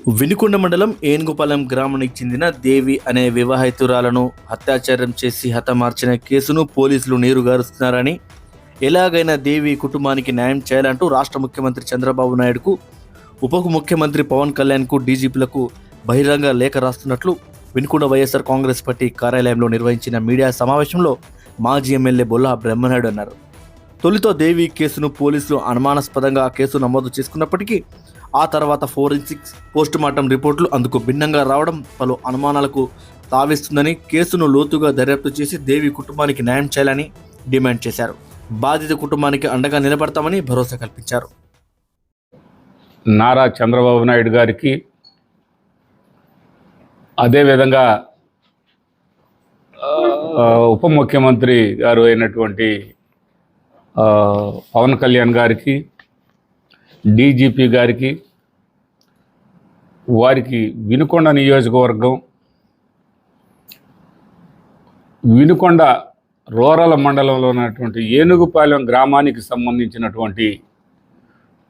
వినుకొండ మండలం ఏనుగుపాలెం గ్రామానికి చెందిన దేవి అనే వివాహితురాలను అత్యాచారం చేసి హతమార్చిన కేసును పోలీసులు నీరుగారుస్తున్నారని ఎలాగైనా దేవి కుటుంబానికి న్యాయం చేయాలంటూ రాష్ట్ర ముఖ్యమంత్రి చంద్రబాబు నాయుడుకు ఉప ముఖ్యమంత్రి పవన్ కళ్యాణ్కు డీజీపీలకు బహిరంగ లేఖ రాస్తున్నట్లు వినుకొండ వైఎస్ఆర్ కాంగ్రెస్ పార్టీ కార్యాలయంలో నిర్వహించిన మీడియా సమావేశంలో మాజీ ఎమ్మెల్యే బొల్లా బ్రహ్మనాయుడు అన్నారు. తొలితో దేవి కేసును పోలీసులు అనుమానాస్పదంగా కేసు నమోదు చేసుకున్నప్పటికీ ఆ తర్వాత ఫోరెన్సిక్స్ పోస్టుమార్టం రిపోర్టులు అందుకు భిన్నంగా రావడం పలు అనుమానాలకు తావిస్తుందని కేసును లోతుగా దర్యాప్తు చేసి దేవి కుటుంబానికి న్యాయం చేయాలని డిమాండ్ చేశారు. బాధిత కుటుంబానికి అండగా నిలబడతామని భరోసా కల్పించారు. నారా చంద్రబాబు నాయుడు గారికి అదేవిధంగా ఉప ముఖ్యమంత్రి గారు అయినటువంటి పవన్ కళ్యాణ్ గారికి డీజీపీ గారికి వారికి వినుకొండ నియోజకవర్గం వినుకొండ రూరల్ మండలంలో ఉన్నటువంటి ఏనుగుపాలెం గ్రామానికి సంబంధించినటువంటి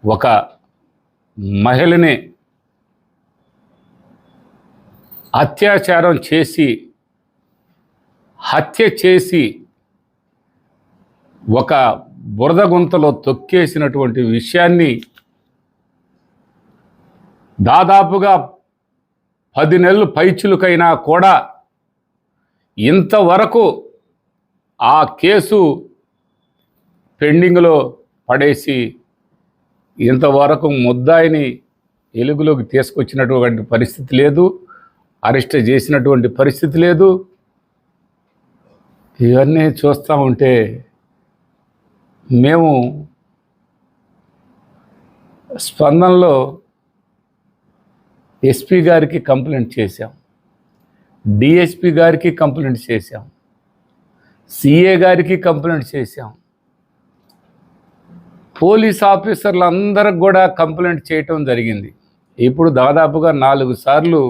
ఒక మహిళని అత్యాచారం చేసి హత్య చేసి ఒక బురద గుంతలో తొక్కేసినటువంటి విషయాన్ని దాదాపుగా పది నెలలు పైచులకైనా కూడా ఇంతవరకు ఆ కేసు పెండింగ్లో పడేసి ఇంతవరకు ముద్దాయిని ఎలుగులోకి తీసుకొచ్చినటువంటి పరిస్థితి లేదు అరెస్ట్ చేసినటువంటి పరిస్థితి లేదు. ఇవన్నీ చూస్తూ ఉంటే మేము స్పందనలో ఎస్పీ గారికి కంప్లైంట్ చేశాం. డిఎస్పి గారికి కంప్లైంట్ చేశాం. సిఏ గారికి కంప్లైంట్ చేశాం. పోలీస్ ఆఫీసర్లు అందరికి కూడా కంప్లైంట్ చేయటం జరిగింది. ఇప్పుడు దాదాపుగా నాలుగు సార్లు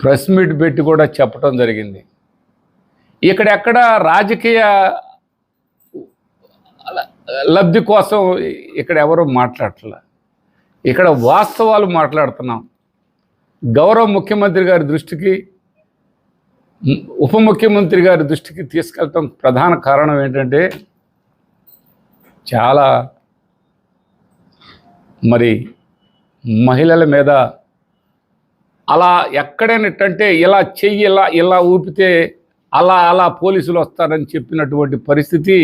ప్రెస్ మీట్ పెట్టి కూడా చెప్పడం జరిగింది. ఇక్కడెక్కడ రాజకీయ లబ్ధి కోసం ఇక్కడ ఎవరు మాట్లాడట్లే. ఇక్కడ వాస్తవాలు మాట్లాడుతున్నాం. గౌరవ ముఖ్యమంత్రి గారి దృష్టికి ఉప ముఖ్యమంత్రి గారి దృష్టికి తీసుకెళ్ళటం ప్రధాన కారణం ఏంటంటే చాలా మరి మహిళల మీద అలా ఎక్కడైనట్టంటే ఇలా చెయ్యి ఇలా ఇలా ఊపితే అలా అలా పోలీసులు వస్తారని చెప్పినటువంటి పరిస్థితి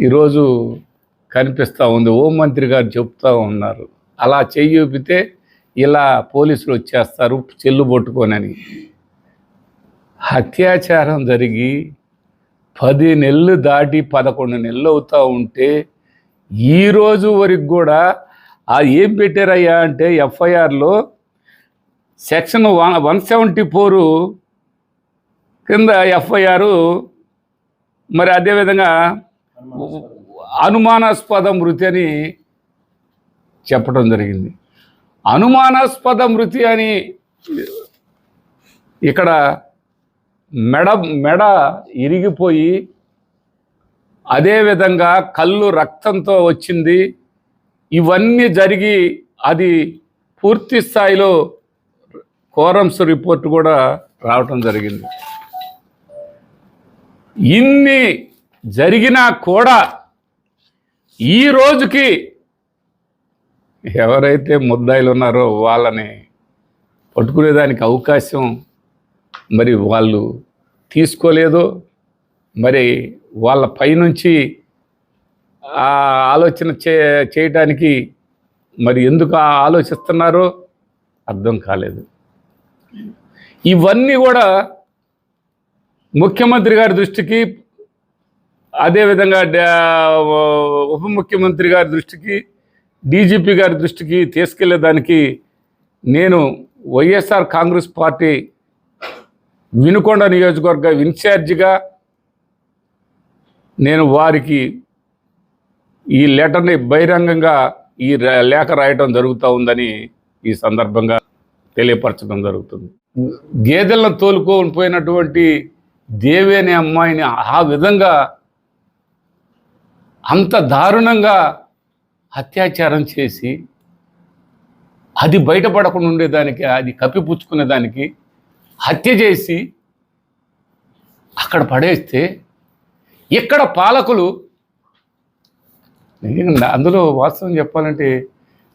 ఈరోజు కనిపిస్తూ ఉంది. హోంమంత్రి గారు చెప్తూ ఉన్నారు. అలా చెయ్యిపితే ఇలా పోలీసులు వచ్చేస్తారు చెల్లు పట్టుకోనని. అత్యాచారం జరిగి పది నెలలు దాటి పదకొండు నెలలు అవుతూ ఉంటే ఈరోజు వరకు కూడా ఆ ఏం పెట్టారయ్యా అంటే ఎఫ్ఐఆర్లో section one one seventy four కింద ఎఫ్ఐఆర్ మరి అదేవిధంగా అనుమానాస్పద మృతి అని చెప్పడం జరిగింది. అనుమానాస్పద మృతి అని ఇక్కడ మెడ మెడ ఇరిగిపోయి అదేవిధంగా కళ్ళు రక్తంతో వచ్చింది. ఇవన్నీ జరిగి అది పూర్తి స్థాయిలో కోరమ్స్ రిపోర్ట్ కూడా రావటం జరిగింది. ఇన్ని జరిగినా కూడా ఈ రోజుకి ఎవరైతే ముద్దాయిలు ఉన్నారో వాళ్ళని పట్టుకునేదానికి అవకాశం మరి వాళ్ళు తీసుకోలేదు మరి వాళ్ళ పైనుంచి ఆ ఆలోచన చే చేయటానికి మరి ఎందుకు ఆలోచిస్తున్నారో అర్థం కాలేదు. ఇవన్నీ కూడా ముఖ్యమంత్రి గారి దృష్టికి అదేవిధంగా ఉప ముఖ్యమంత్రి గారి దృష్టికి డీజీపీ గారి దృష్టికి తీసుకెళ్ళేదానికి నేను వైఎస్ఆర్ కాంగ్రెస్ పార్టీ వినుకొండ నియోజకవర్గ ఇన్ఛార్జిగా నేను వారికి ఈ లెటర్ని బహిరంగంగా ఈ లేఖ రాయటం జరుగుతూ ఉందని ఈ సందర్భంగా తెలియపరచడం జరుగుతుంది. గేదెలను తోలుకొని పోయినటువంటి దేవి అనే అమ్మాయిని ఆ విధంగా అంత దారుణంగా అత్యాచారం చేసి అది బయటపడకుండా ఉండేదానికి అది కప్పిపుచ్చుకునేదానికి హత్య చేసి అక్కడ పడేస్తే ఇక్కడ పాలకులు నిజంగా అందులో వాస్తవం చెప్పాలంటే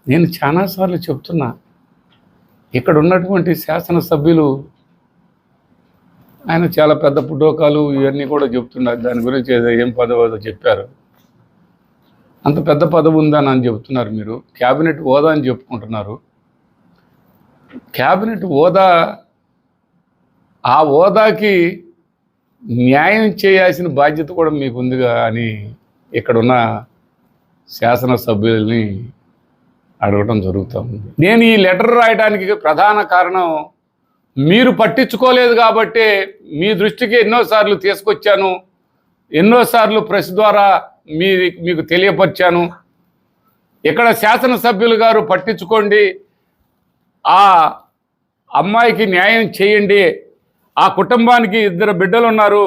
నేను చాలాసార్లు చెప్తున్నా ఇక్కడ ఉన్నటువంటి శాసనసభ్యులు ఆయన చాలా పెద్ద పుటోకాలు ఇవన్నీ కూడా చెప్తున్నారు. దాని గురించి ఏం పదవదో చెప్పారు. అంత పెద్ద పదవి ఉందని అని చెప్తున్నారు మీరు. క్యాబినెట్ హోదా అని చెప్పుకుంటున్నారు. క్యాబినెట్ హోదా ఆ హోదాకి న్యాయం చేయాల్సిన బాధ్యత కూడా మీకు ఉందిగా అని ఇక్కడున్న శాసనసభ్యుల్ని అడగడం జరుగుతూ ఉంది. నేను ఈ లెటర్ రాయడానికి ప్రధాన కారణం మీరు పట్టించుకోలేదు కాబట్టి మీ దృష్టికి ఎన్నోసార్లు తీసుకొచ్చాను. ఎన్నోసార్లు ప్రెస్ ద్వారా మీ మీకు తెలియపరిచాను. ఇక్కడ శాసనసభ్యులు గారు పట్టించుకోండి. ఆ అమ్మాయికి న్యాయం చేయండి. ఆ కుటుంబానికి ఇద్దరు బిడ్డలు ఉన్నారు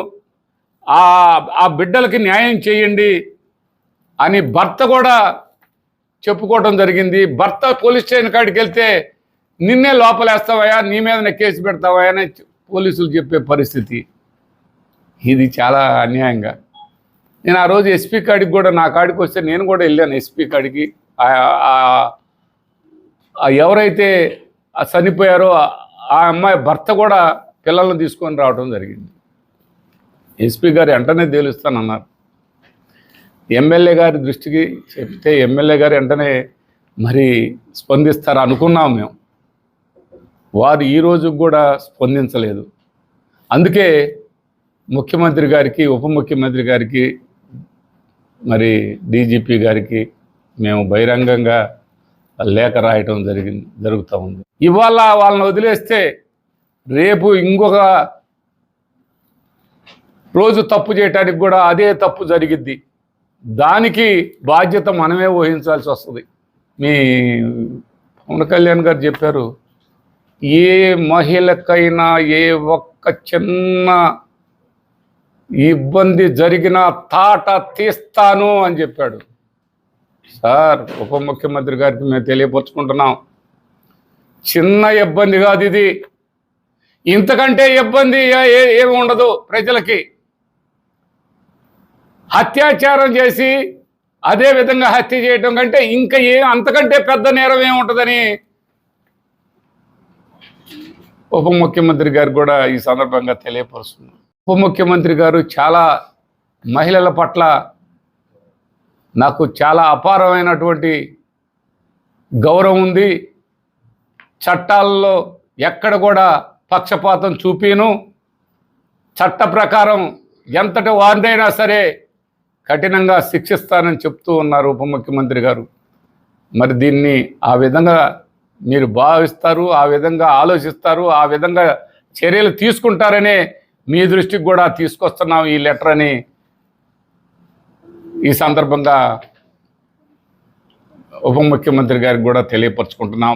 ఆ ఆ బిడ్డలకి న్యాయం చేయండి అని భర్త కూడా చెప్పుకోవడం జరిగింది. భర్త పోలీస్ స్టేషన్ కాడికి వెళ్తే నిన్నే లోపలేస్తావయా నీ మీదనే కేసు పెడతావా అని పోలీసులు చెప్పే పరిస్థితి. ఇది చాలా అన్యాయంగా. నేను ఆ రోజు ఎస్పీ కాడికి కూడా నా కాడికి వస్తే నేను కూడా వెళ్ళాను ఎస్పీ కాడికి. ఎవరైతే చనిపోయారో ఆ- అమ్మాయి భర్త కూడా పిల్లల్ని తీసుకొని రావడం జరిగింది. ఎస్పీ గారు వెంటనే తేలుస్తానన్నారు. ఎమ్మెల్యే గారి దృష్టికి చెప్తే ఎమ్మెల్యే గారు వెంటనే మరి స్పందిస్తారు అనుకున్నాం మేము. వారు ఈ కూడా స్పందించలేదు. అందుకే ముఖ్యమంత్రి గారికి ఉప ముఖ్యమంత్రి గారికి మరి డీజీపీ గారికి మేము బహిరంగంగా లేఖ రాయటం జరిగింది జరుగుతూ ఉంది. ఇవాళ వాళ్ళని వదిలేస్తే రేపు ఇంకొక రోజు తప్పు చేయటానికి కూడా అదే తప్పు జరిగిద్ది. దానికి బాధ్యత మనమే వహించాల్సి వస్తుంది. మీ పవన్ కళ్యాణ్ గారు చెప్పారు ఏ మహిళకైనా ఏ ఒక్క చిన్న ఇబ్బంది జరిగినా తాట తీస్తాను అని చెప్పాడు. సార్ ఉప ముఖ్యమంత్రి గారికి మేము తెలియపరుచుకుంటున్నాం. చిన్న ఇబ్బంది కాదు ఇది. ఇంతకంటే ఇబ్బంది ఏమి ఉండదు ప్రజలకి. అత్యాచారం చేసి అదే విధంగా హత్య చేయటం కంటే ఇంకా ఏ అంతకంటే పెద్ద నేరం ఏముంటుందని ఉప ముఖ్యమంత్రి గారు కూడా ఈ సందర్భంగా తెలియపరుస్తున్నారు. ఉప ముఖ్యమంత్రి గారు చాలా మహిళల పట్ల నాకు చాలా అపారమైనటువంటి గౌరవం ఉంది. చట్టాల్లో ఎక్కడ కూడా పక్షపాతం చూపిను. చట్ట ప్రకారం ఎంతటి వారినైనా సరే కఠినంగా శిక్షిస్తానని చెప్తూ ఉన్నారు ఉప ముఖ్యమంత్రి గారు. మరి దీన్ని ఆ విధంగా మీరు భావిస్తారు ఆ విధంగా ఆలోచిస్తారు ఆ విధంగా చర్యలు తీసుకుంటారనే మీ దృష్టికి కూడా తీసుకొస్తున్నాం ఈ లెటర్ అని ఈ సందర్భంగా ఉప ముఖ్యమంత్రి గారికి కూడా తెలియపరచుకుంటున్నాం.